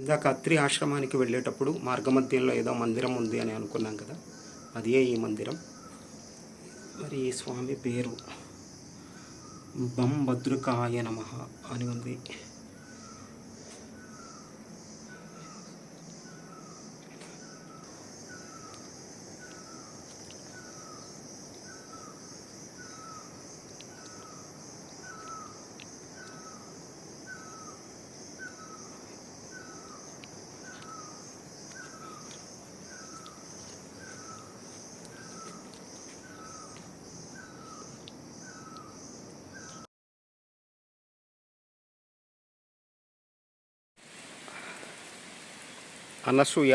ఇందాక అత్రి ఆశ్రమానికి వెళ్ళేటప్పుడు మార్గమధ్యంలో ఏదో మందిరం ఉంది అని అనుకున్నాం కదా. అదే ఈ మందిరం. మరి ఈ స్వామి పేరు బం భద్రకాయ నమ అని ఉంది. అనసూయ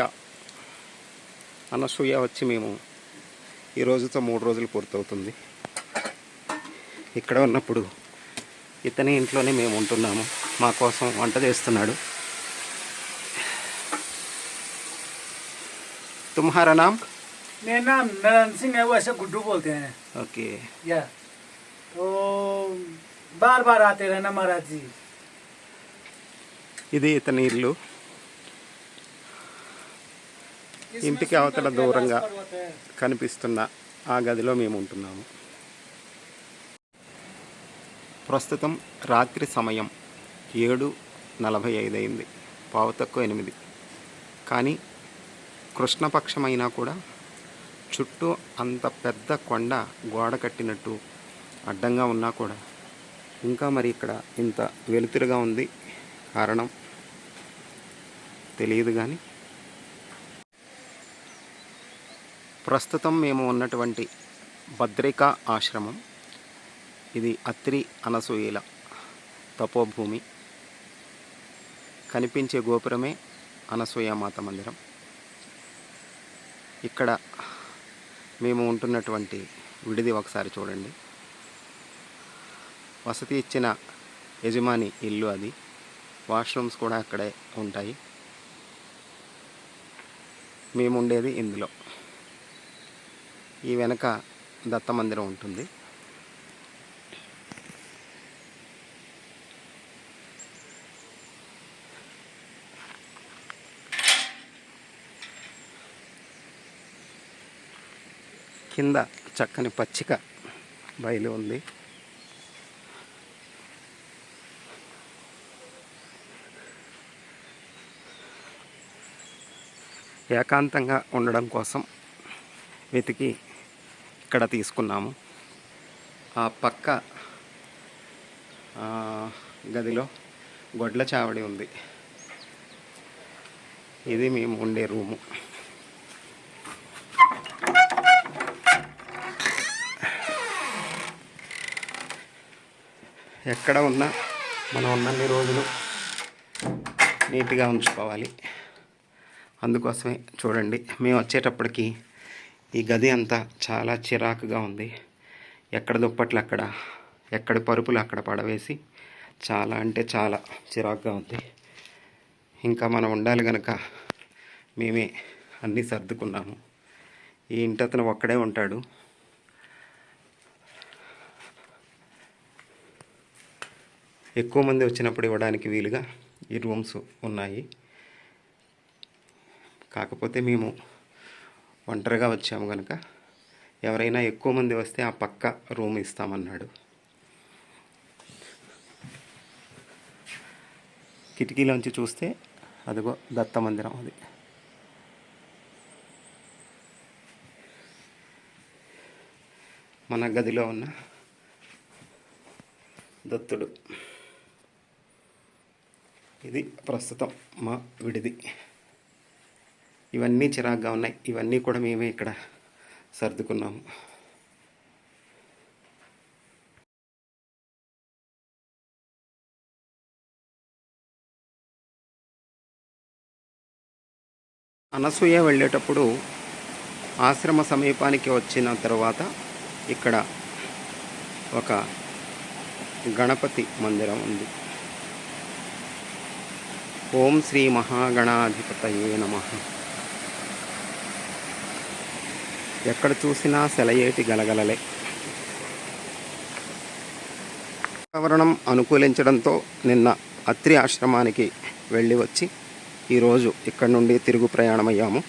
అనసూయ వచ్చి మేము ఈ రోజుతో మూడు రోజులు పూర్తవుతుంది ఇక్కడ ఉన్నప్పుడు ఇతని ఇంట్లోనే మేము ఉంటున్నాము మా కోసం వంట చేస్తున్నాడు తుమ్హారా నామ్ मेरा नाम नारायण सिंह है वो ऐसे गुड्डू बोलते हैं ఓకే या तो बार बार आते रहना महाराज जी ఇది ఇతని ఇల్లు ఇంటికి అవతల దూరంగా కనిపిస్తున్న ఆ గదిలో మేము ఉంటున్నాము ప్రస్తుతం రాత్రి సమయం ఏడు నలభై ఐదు అయింది. పావు తక్కువ ఎనిమిది. కానీ కృష్ణపక్షమైనా కూడా చుట్టూ అంత పెద్ద కొండ గోడ కట్టినట్టు అడ్డంగా ఉన్నా కూడా ఇంకా మరి ఇక్కడ ఇంత వెలుతురుగా ఉంది కారణం తెలియదు కానీ ప్రస్తుతం మేము ఉన్నటువంటి భద్రికా ఆశ్రమం. ఇది అత్రి అనసూయల తపోభూమి. కనిపించే గోపురమే అనసూయమాత మందిరం. ఇక్కడ మేము ఉంటున్నటువంటి విడిది ఒకసారి చూడండి. వసతి ఇచ్చిన యజమాని ఇల్లు అది. వాష్రూమ్స్ కూడా అక్కడే ఉంటాయి. మేము ఉండేది ఇందులో. ఈ వెనక దత్త మందిరం ఉంటుంది. కింద చక్కని పచ్చిక బయలు ఉంది. ఏకాంతంగా ఉండడం కోసం వెతికి ఇక్కడ తీసుకున్నాము. ఆ పక్క గదిలో గొడ్ల చావడి ఉంది. ఇది మేము ఉండే రూము. ఎక్కడ ఉన్నా మనం ఉన్నన్ని రోజులు నీట్గా ఉంచుకోవాలి. అందుకోసమే చూడండి మేము వచ్చేటప్పటికి ఈ గది అంతా చాలా చిరాకుగా ఉంది. ఎక్కడ దుప్పట్లు అక్కడ ఎక్కడ పరుపులు అక్కడ పడవేసి చాలా అంటే చాలా చిరాకుగా ఉంది. ఇంకా మనం ఉండాలి కనుక మేమే అన్నీ సర్దుకున్నాము. ఈ ఇంటి అతను ఒక్కడే ఉంటాడు. ఎక్కువ మంది వచ్చినప్పుడు ఇవ్వడానికి వీలుగా ఈ రూమ్స్ ఉన్నాయి. కాకపోతే మేము ఒంటరిగా వచ్చాము కనుక ఎవరైనా ఎక్కువ మంది వస్తే ఆ పక్క రూమ్ ఇస్తామన్నాడు. కిటికీలోంచి చూస్తే అదిగో దత్త మందిరం అది. మన గదిలో ఉన్న దత్తుడు. ఇది ప్రస్తుతం మా విడిది. ఇవన్నీ చిరాగ్గా ఉన్నాయి. ఇవన్నీ కూడా మేమే ఇక్కడ సర్దుకున్నాము. అనసూయ వెళ్ళేటప్పుడు ఆశ్రమ సమీపానికి వచ్చిన తర్వాత ఇక్కడ ఒక గణపతి మందిరం ఉంది. ఓం శ్రీ మహాగణాధిపతయే నమ. ఎక్కడ చూసినా సెలయేటి గలగలలే. వాతావరణం అనుకూలించడంతో నిన్న అత్రి ఆశ్రమానికి వెళ్ళి వచ్చి ఈరోజు ఇక్కడ నుండి తిరుగు ప్రయాణమయ్యాము.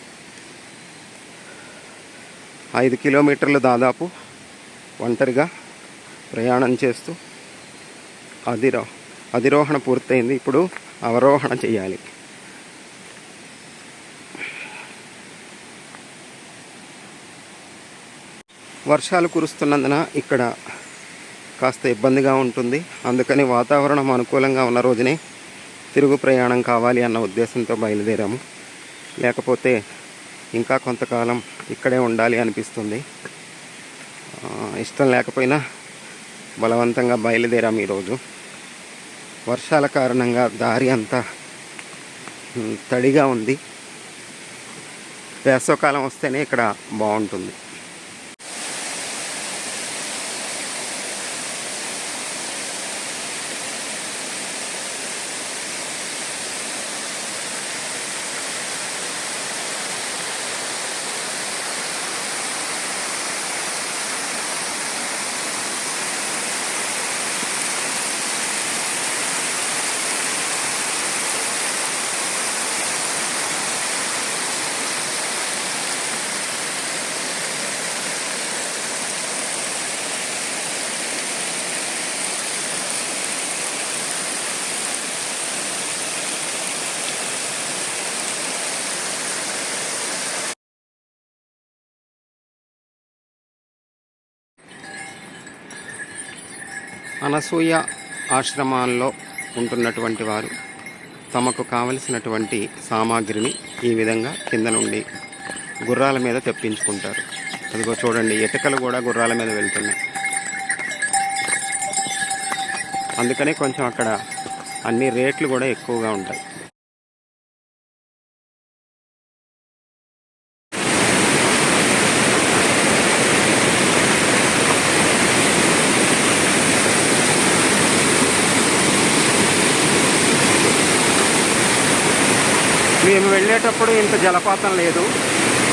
ఐదు కిలోమీటర్లు దాదాపు ఒంటరిగా ప్రయాణం చేస్తూ అధిరో అధిరోహణ పూర్తయింది. ఇప్పుడు అవరోహణ చేయాలి. వర్షాలు కురుస్తున్నందున ఇక్కడ కాస్త ఇబ్బందిగా ఉంటుంది. అందుకని వాతావరణం అనుకూలంగా ఉన్న రోజునే తిరుగు ప్రయాణం కావాలి అన్న ఉద్దేశంతో బయలుదేరాము. లేకపోతే ఇంకా కొంతకాలం ఇక్కడే ఉండాలి అనిపిస్తుంది. ఇష్టం లేకపోయినా బలవంతంగా బయలుదేరాము ఈరోజు. వర్షాల కారణంగా దారి అంతా తడిగా ఉంది. వేసవకాలం వస్తేనే ఇక్కడ బాగుంటుంది. అనసూయ ఆశ్రమాల్లో ఉంటున్నటువంటి వారు తమకు కావలసినటువంటి సామాగ్రిని ఈ విధంగా కింద నుండి గుర్రాల మీద తెప్పించుకుంటారు. అదిగో చూడండి ఇటుకలు కూడా గుర్రాల మీద వెళ్తున్నాయి. అందుకనే కొంచెం అక్కడ అన్ని రేట్లు కూడా ఎక్కువగా ఉంటాయి మేము వెళ్ళేటప్పుడు ఇంత జలపాతం లేదు.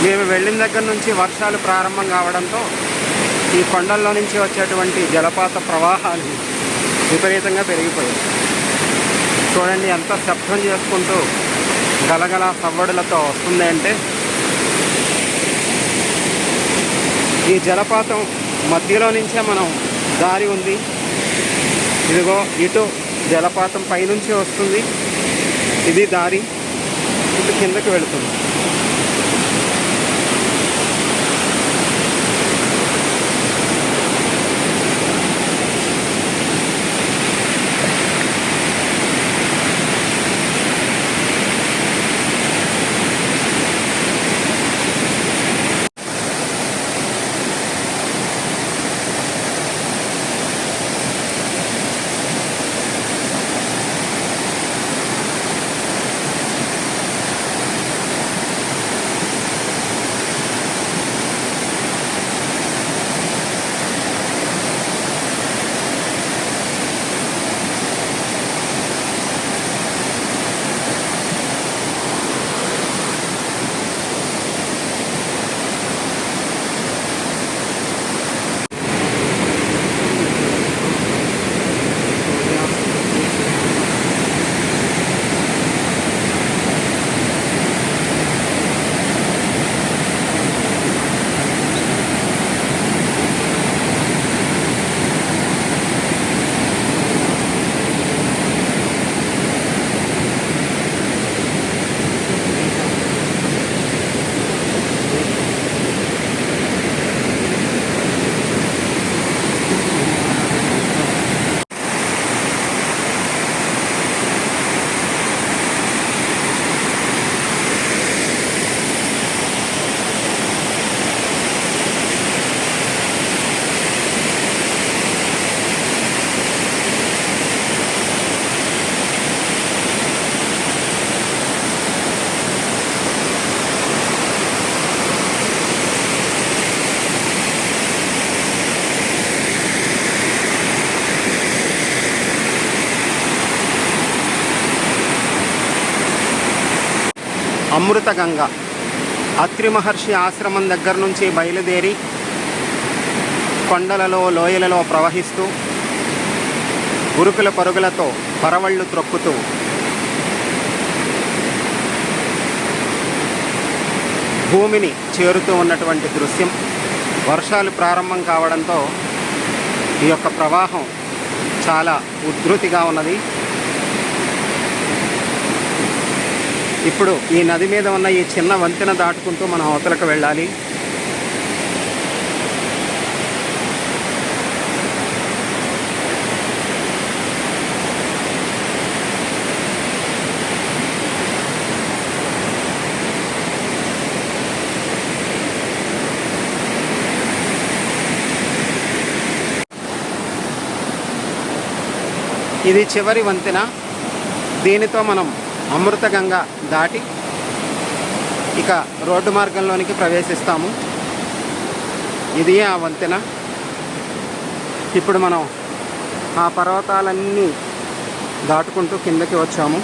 మేము వెళ్ళిన దగ్గర నుంచి వర్షాలు ప్రారంభం కావడంతో ఈ కొండల్లో నుంచి వచ్చేటువంటి జలపాత ప్రవాహాలు విపరీతంగా పెరిగిపోయాయి. చూడండి ఎంత శబ్దం చేసుకుంటూ గలగల సవ్వడులతో వస్తుంది అంటే ఈ జలపాతం మధ్యలో నుంచే మనం దారి ఉంది. ఇదిగో ఇటు జలపాతం పైనుంచి వస్తుంది. ఇది దారి. ఇటు కిందకి వెళుతుంది. అమృత గంగ అత్రి మహర్షి ఆశ్రమం దగ్గర నుంచి బయలుదేరి కొండలలో లోయలలో ప్రవహిస్తూ ఉరుకుల పరుగులతో పరవళ్ళు త్రొక్కుతూ భూమిని చేరుతూ ఉన్నటువంటి దృశ్యం వర్షాలు ప్రారంభం కావడంతో ఈ యొక్క ప్రవాహం చాలా ఉధృతిగా ఉన్నది. ఇప్పుడు ఈ నది మీద ఉన్న ఈ చిన్న వంతెన దాటుకుంటూ మనం అవతలకు వెళ్ళాలి. ఇది చివరి వంతెన. దీనితో మనం అమృతగంగా దాటి ఇక రోడ్డు మార్గంలోనికి ప్రవేశిస్తాము. ఇది ఆ వంతెన. ఇప్పుడు మనం ఆ పర్వతాలన్నీ దాటుకుంటూ కిందకి వచ్చాము.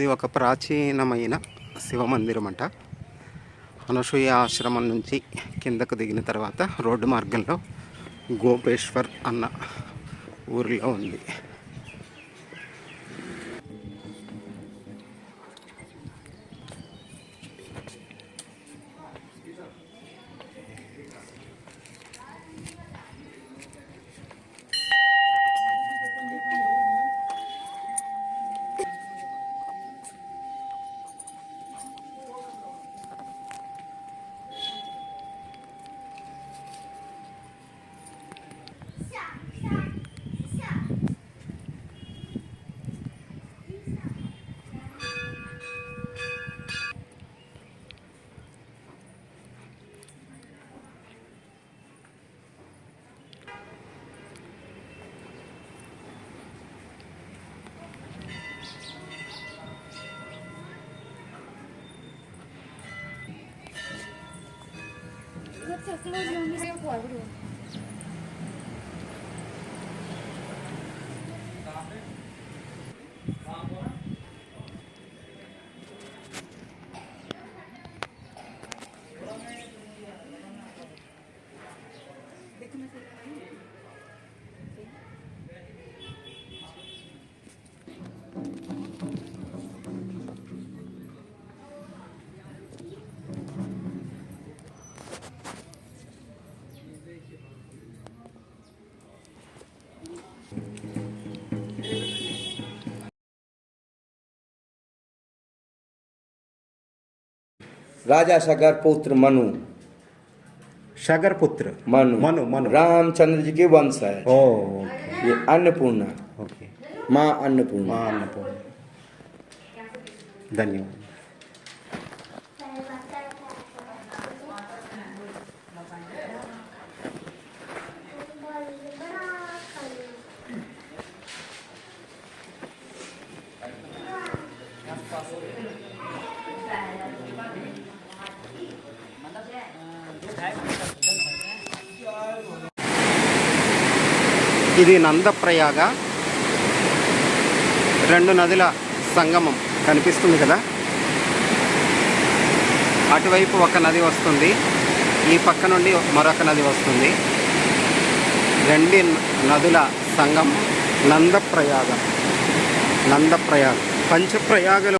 ఇది ఒక ప్రాచీనమైన శివ మందిరం అంట అనసూయ ఆశ్రమం నుంచి కిందకు దిగిన తర్వాత రోడ్డు మార్గంలో గోపేశ్వర్ అన్న ఊరిలో ఉంది. 我就是没火不着。राजा सगर पुत्र मनु। सगर पुत्र? मनु। मनु मनु। रामचंद्र जी के वंश है। ओ, ओके। ये अन्नपूर्णा। ओके। माँ अन्नपूर्णा। माँ अन्नपूर्णा। धन्यवाद। ఇది నందప్రయాగ. రెండు నదుల సంగమం కనిపిస్తుంది కదా? అటువైపు ఒక నది వస్తుంది ఈ పక్క నుండి మరొక నది వస్తుంది. రెండు నదుల సంగమం నందప్రయాగ. నందప్రయాగ. పంచప్రయాగలు